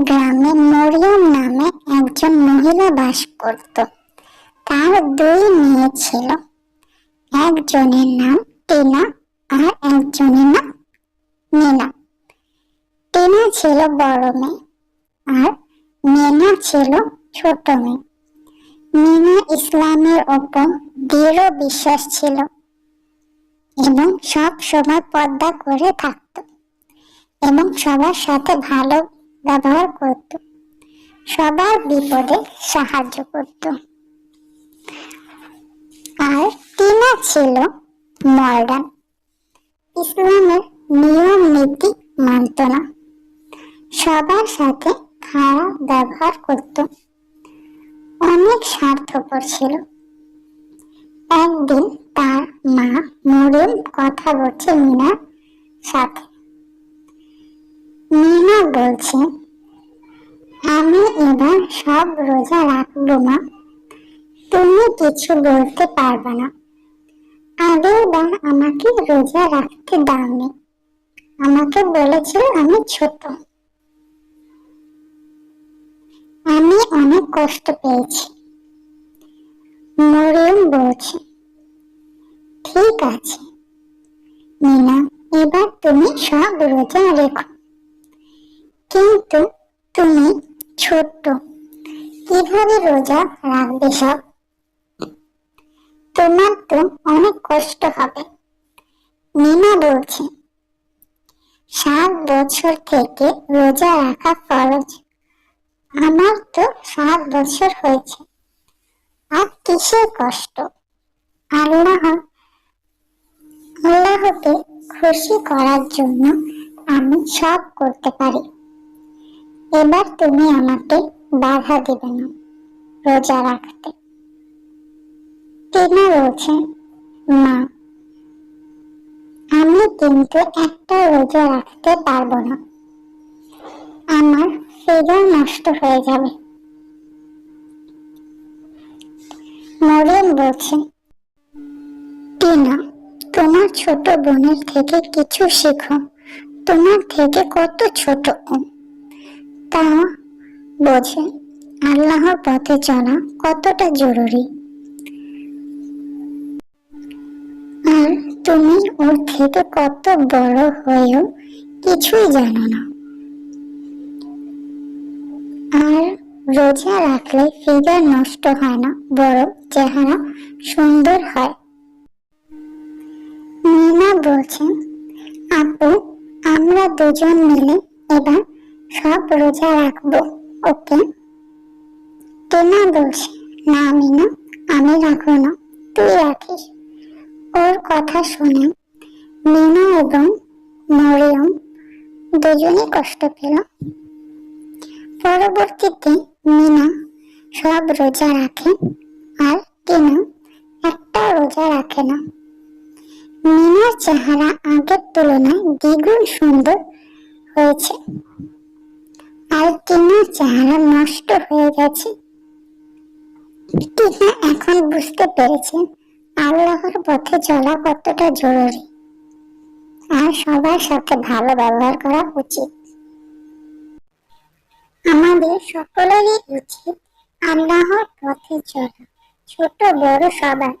গ্রামে মরিয়ম নামে একজন মহিলা বাস করত। তার দুই মেয়ে ছিল। একজনের নাম টিনা আর একজনের নাম মিনা। টিনা ছিল বড় মেয়ে আর মিনা ছিল ছোট মেয়ে। মিনা ইসলামের ওপর দৃঢ় বিশ্বাস ছিল এবং সব সময় পর্দা করে থাকত এবং সবার সাথে ভালো ব্যবহার করত। সবার বিপদে সাহায্য করত। আর টিনা ছিল মডার্ন ইসলামের নিয়ম, নীতি মানত না। সবার সাথে খারাপ ব্যবহার করত। অনেক স্বার্থপর ছিল। একদিন তার মা মরিয়ম কথা বলছে মিনার সাথে। বলছে, আমি এবার সব রোজা রাখব মা। তুমি কিছু বলতে পারবে না। আগের বার আমাকে রোজা রাখতে দাওনি। আমাকে বলেছিল আমি ছোট। আমি অনেক কষ্ট পেয়েছি। মরিয়ম বলছে, ঠিক আছে। মিনা, এবার তুমি সব রোজা রেখো। কিন্তু তুমি ছোট্ট। কীভাবে রোজা রাখবে সব? তোমার তো অনেক কষ্ট হবে, মিনা বলছে। সাত বছর থেকে রোজা রাখা ফরজ। আমার তো সাত বছর হয়েছে। আর কিসের কষ্ট? আল্লাহ, আল্লাহকে খুশি করার জন্য আমি সব করতে পারি। এবার তুমি আমাকে বাধা দেবে না, রোজা রাখতে। টিনা বলছে, মা, আমি কিন্তু একটা রোজা রাখতে পারব না। আমার ফিগার নষ্ট হয়ে যাবে। মরিয়ম বলছে, টিনা, তোমার ছোট বোনের থেকে কিছু শেখো। তোমার থেকে কত ছোট ও। তা বোঝে। আল্লাহর পথে চলা কতটা জরুরি? আর তুমি ওর থেকে কত বড় হয়েও কিছুই জানো না। আর রোজা রাখলে ফিগার নষ্ট হয় না, বরং চেহারা সুন্দর হয়। মিনা বলছেন আপু, আমরা দুজন মিলে এবার সব রোজা রাখব, ওকে? টিনা বলছে না, মিনা, আমি রাখব না, তুই রাখিস। ওর কথা শুনে মিনা এবং মরিয়ম কষ্ট পেল। পরবর্তীতে মিনা সব রোজা রাখে আর টিনা একটা রোজা রাখে না। মিনার চেহারা আগের তুলনায় দ্বিগুণ সুন্দর হয়েছে। আর টিনার চেহারা নষ্ট হয়ে গেছে। টিনা এখন বুঝতে পেরেছে আল্লাহর পথে চলা কতটা জরুরি। আর সবার সাথে ভালো ব্যবহার করা উচিত। আমাদের সকলেরই উচিত আল্লাহর পথে চলা। ছোট বড় সবার